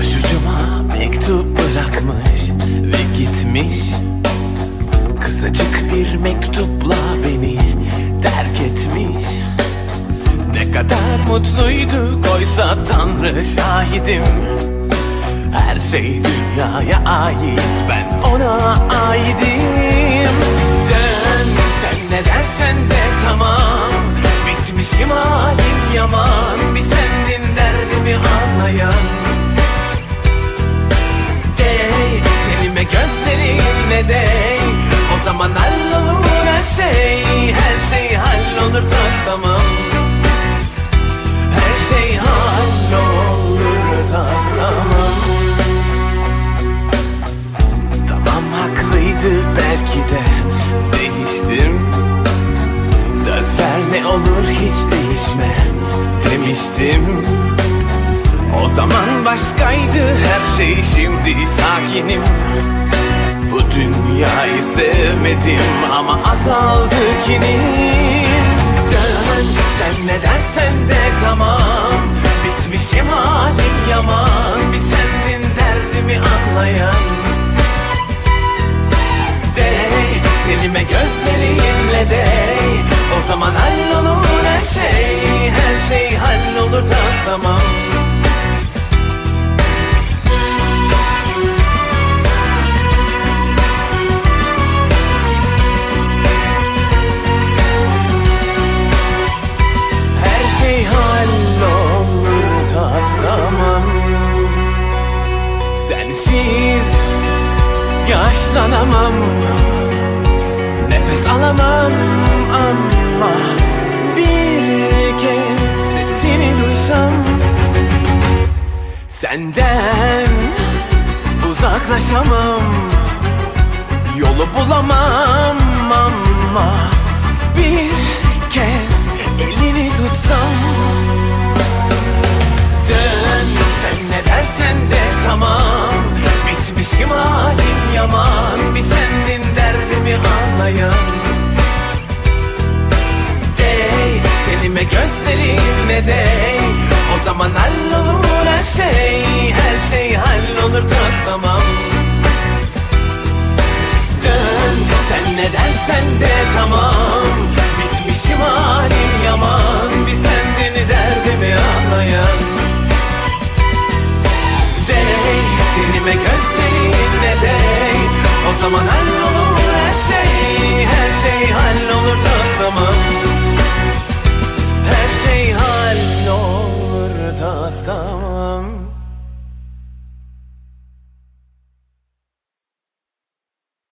Başucuma mektup bırakmış ve gitmiş. Kısacık bir mektupla beni terk etmiş. Ne kadar mutluydu koysa Tanrı şahidim. Her şey dünyaya ait. Ben Demiştim. O zaman başkaydı her şey şimdi sakinim. Bu dünyayı sevmedim ama azaldı kinim. Dön sen ne dersen de tamam. Bitmişim halim yaman Bir sendin derdimi anlayan. Dey Tenime gözlerinle dey O zaman hallolur her şey tamam Her şey hallolur tas tamam Sensiz yaşlanamam. Nefes alamam Senden uzaklaşamam. Yolu bulamam ama Bir kez sen de tamam Bitmişim halim yaman. Bir sendin derdimi anlayan. Dey tenime gözlerinle dey? O zaman hallolur